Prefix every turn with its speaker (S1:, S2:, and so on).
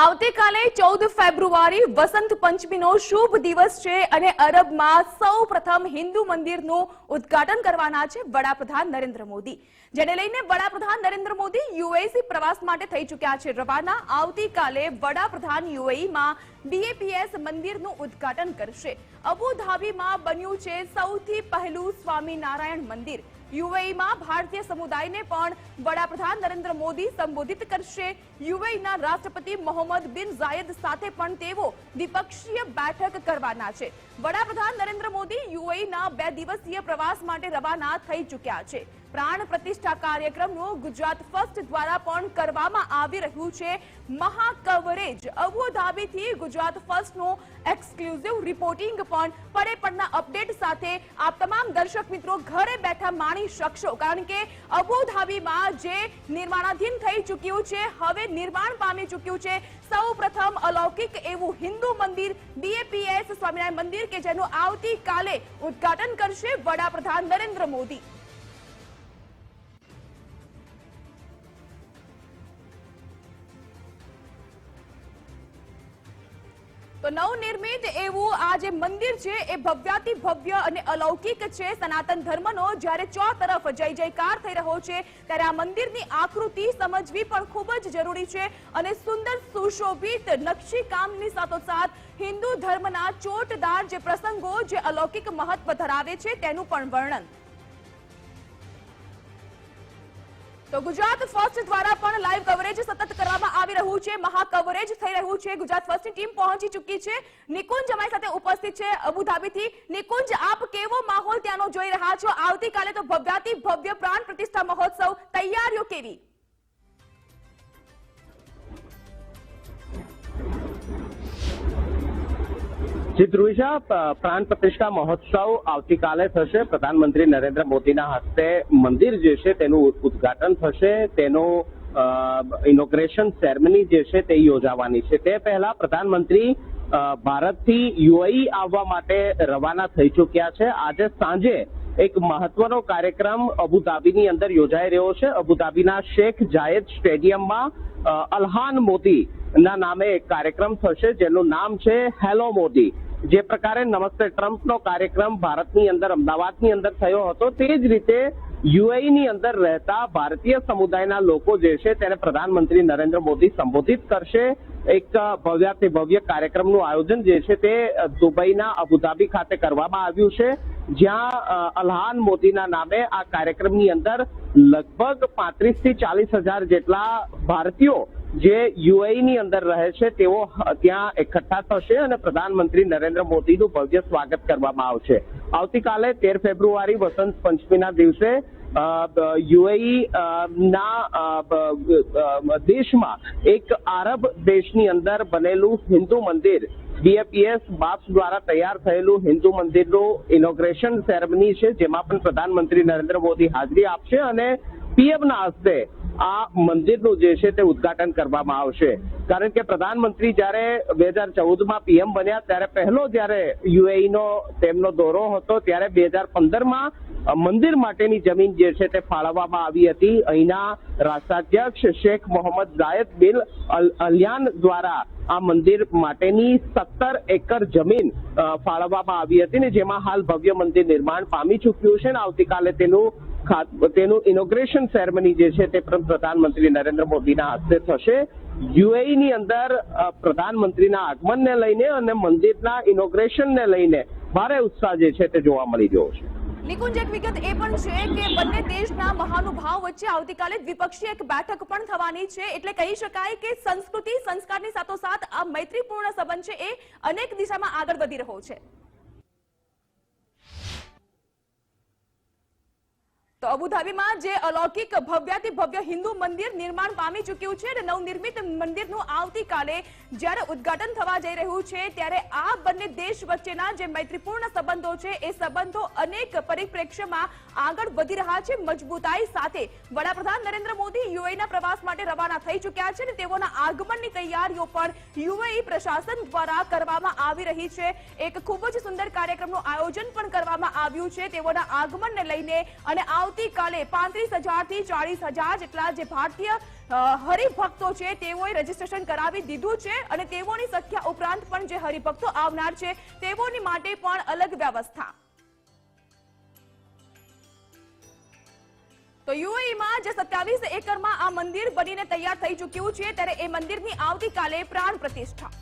S1: આવતીકાલે ચૌદ ફેબ્રુઆરી વસંત પંચમીનો શુભ દિવસ છે અને અરબમાં સૌ પ્રથમ હિન્દુ મંદિરનું ઉદ્ઘાટન કરવાના છે વડાપ્રધાન નરેન્દ્ર મોદી. જેને લઈને વડાપ્રધાન નરેન્દ્ર મોદી યુએસી પ્રવાસ માટે થઈ ચૂક્યા છે. રવાના આવતીકાલે વડાપ્રધાન યુએઈમાં બીએપીએસ મંદિરનું ઉદ્ઘાટન કરશે. અબુધાબીમાં બન્યું છે સૌથી પહેલું સ્વામિનારાયણ મંદિર. યુએઈમાં ભારતીય સમુદાયને પણ વડાપ્રધાન નરેન્દ્ર મોદી સંબોધિત કરશે. યુએઈના રાષ્ટ્રપતિ મોહમ્મદ બિન ઝાયદ સાથે પણ તેઓ દ્વિપક્ષીય બેઠક કરવાના છે. વડાપ્રધાન નરેન્દ્ર મોદી યુએઈના બે દિવસીય પ્રવાસ માટે રવાના થઈ ચૂક્યા છે. પ્રાણ પ્રતિષ્ઠા કાર્યક્રમનું ગુજરાત ફર્સ્ટ દ્વારા પણ કરવામાં આવી રહ્યું છે. મહાકવરેજ અબુધાબીથી ગુજરાત ફર્સ્ટનું એક્સક્લુઝિવ રિપોર્ટિંગ પણ પડે અપડેટ સાથે આપ તમામ દર્શક મિત્રો ઘરે બેઠા માણી શકશો. કારણ કે અબુધાબીમાં જે નિર્માણાધીન થઈ ચૂક્યું છે, હવે નિર્માણ પામી ચૂક્યું છે. સૌ પ્રથમ અલૌકિક એવું હિન્દુ મંદિર બીએપીએસ સ્વામિનારાયણ મંદિર કે જેનું આવતીકાલે ઉદ્ઘાટન કરશે વડાપ્રધાન નરેન્દ્ર મોદી. તો નવનિર્મિત એવું આ જે મંદિર છે, એ ભવ્યાતિ ભવ્ય અને અલૌકિક છે. સનાતન ધર્મનો જ્યારે ચો તરફ જય જયકાર થઈ રહ્યો છે, ત્યારે આ મંદિરની આકૃતિ સમજવી પણ ખૂબ જ જરૂરી છે અને સુંદર સુશોભિત નકશીકામની સાથોસાથ હિન્દુ ધર્મના ચોટદાર જે પ્રસંગો જે અલૌકિક મહત્વ ધરાવે છે, તેનું પણ વર્ણન. તો ગુજરાત ફર્સ્ટ દ્વારા પણ લાઈવ કવરેજ સતત કરવામાં આવી રહ્યું છે, મહા કવરેજ થઈ રહ્યું છે. ગુજરાત ફર્સ્ટની ટીમ પહોંચી ચૂકી છે. નિકુંજ અમારી સાથે ઉપસ્થિત છે અબુધાબીથી. નિકુંજ, આપ કેવો માહોલ ત્યાંનો જોઈ રહ્યા છો? આવતીકાલે તો ભવ્યાતિ ભવ્ય પ્રાણ પ્રતિષ્ઠા મહોત્સવ. તૈયારીઓ કેવી?
S2: જી ધ્રુવિશા પ- પ્રાણ પ્રતિષ્ઠા મહોત્સવ આવતીકાલે થશે. પ્રધાનમંત્રી નરેન્દ્ર મોદીના હસ્તે મંદિર જે છે તેનું ઉદ્ઘાટન થશે. તેનું ઇનોગ્રેશન સેરેમની જે છે તે યોજાવાની છે. તે પહેલા પ્રધાનમંત્રી ભારતથી યુએઈ આવવા માટે રવાના થઈ ચૂક્યા છે. આજે સાંજે એક મહત્વનો કાર્યક્રમ અબુધાબીની અંદર યોજાઈ રહ્યો છે. અબુધાબીના શેખ જાયદ સ્ટેડિયમમાં અલ્હાન મોદી ના નામે એક કાર્યક્રમ થશે જેનું નામ છે હેલો મોદી. જે પ્રકારે નમસ્તે ટ્રમ્પનો કાર્યક્રમ ભારતની અંદર, અમદાવાદની અંદર થયો હતો. તે જ રીતે યુએઈની અંદર રહેતા ભારતીય સમુદાયના લોકો જે છે તેને પ્રધાનમંત્રી નરેન્દ્ર મોદી સંબોધિત કરશે. એક ભવ્યાથી ભવ્ય કાર્યક્રમનું આયોજન જે છે તે દુબઈના અબુધાબી ખાતે કરવામાં આવ્યું છે. જ્યાં અલ્હાન મોદીના નામે આ કાર્યક્રમની અંદર લગભગ પાંત્રીસથી ચાલીસ હજાર જેટલા ભારતીયો જે યુએઈ ની અંદર રહે છે, તેઓ ત્યાં એકઠા થશે અને પ્રધાનમંત્રી નરેન્દ્ર મોદીનું ભવ્ય સ્વાગત કરવામાં આવશે. આવતીકાલે તેર ફેબ્રુઆરી વસંત પંચમીના દિવસે યુએઈ ના દેશમાં એક આરબ દેશની અંદર બનેલું હિન્દુ મંદિર, બીએપીએસ બાપ્સ દ્વારા તૈયાર થયેલું હિન્દુ મંદિરનું ઇનોગ્રેશન સેરેમની છે, જેમાં પણ પ્રધાનમંત્રી નરેન્દ્ર મોદી હાજરી આપશે અને પીએમના હસ્તે આ મંદિરનું જે છે તે ઉદઘાટન કરવામાં આવશે. કારણ કે પ્રધાનમંત્રી જ્યારે બે હજાર ચૌદમાં પીએમ બન્યા, ત્યારે પહેલો જ્યારે યુએઈ નો તેમનો દોરો હતો, ત્યારે બે હજાર પંદરમાં મંદિર માટેની જમીન જે છે તે ફાળવવામાં આવી હતી. અહીંના રાષ્ટ્રાધ્યક્ષ શેખ મોહમ્મદ બિન અલ, અલિયાન દ્વારા આ મંદિર માટેની સત્તર એકર જમીન ફાળવવામાં આવી હતી ને જેમાં હાલ ભવ્ય મંદિર નિર્માણ પામી ચૂક્યું છે ને આવતીકાલે તેનું તેનું ઇનોગ્રેશન સેરેમની જે છે તે પણ પ્રધાનમંત્રી નરેન્દ્ર મોદીના હસ્તે થશે. યુએઈ ની અંદર પ્રધાનમંત્રીના આગમનને લઈને અને મંદિરના ઇનોગ્રેશનને લઈને ભારે ઉત્સાહ જે છે તે જોવા મળી રહ્યો છે.
S1: નિકુંજ, એક વિગત એ પણ છે કે બંને દેશના મહાનુભાવ વચ્ચે આવતીકાલે દ્વિપક્ષીય એક બેઠક પણ થવાની છે. એટલે કહી શકાય કે સંસ્કૃતિ, સંસ્કારની સાથોસાથ આ મૈત્રીપૂર્ણ સંબંધ છે એ અનેક દિશામાં આગળ વધી રહ્યો છે. તો અબુધાબીમાં જે અલૌકિક ભવ્યાતિ ભવ્ય હિન્દુ મંદિર નિર્માણ પામી ચૂક્યું છે અને નવનિર્મિત મંદિરનું આવતીકાલે જ્યારે ઉદ્ઘાટન થવા જઈ રહ્યું છે, ત્યારે આ બંને દેશ વચ્ચેના જે મૈત્રીપૂર્ણ સંબંધો છે, એ સંબંધો અનેક પરિપ્રેક્ષ્યમાં આગળ વધી રહ્યા છે. મજબૂતાઈ સાથે વડાપ્રધાન નરેન્દ્ર મોદી યુએઈના પ્રવાસ માટે રવાના થઈ ચૂક્યા છે અને તેઓના આગમનની તૈયારીઓ પણ યુએઈ પ્રશાસન દ્વારા કરવામાં આવી રહી છે. એક ખૂબ જ સુંદર કાર્યક્રમનું આયોજન પણ કરવામાં આવ્યું છે. તેઓના આગમનને લઈને અને આવ આવતીકાલે પાંત્રીસ હજારથી ચાળીસ હજાર જેટલા જે ભારતીય હરિભક્તો છે, તેઓએ રજીસ્ટ્રેશન કરાવી દીધું છે અને તેઓની સંખ્યા ઉપરાંત પણ જે હરિભક્તો આવનાર છે, તેઓની માટે પણ અલગ વ્યવસ્થા. તો યુએઈમાં જે સત્યાવીસ એકરમાં આ મંદિર બનીને તૈયાર થઈ ચૂક્યું છે, ત્યારે એ મંદિરની આવતીકાલે પ્રાણ પ્રતિષ્ઠા.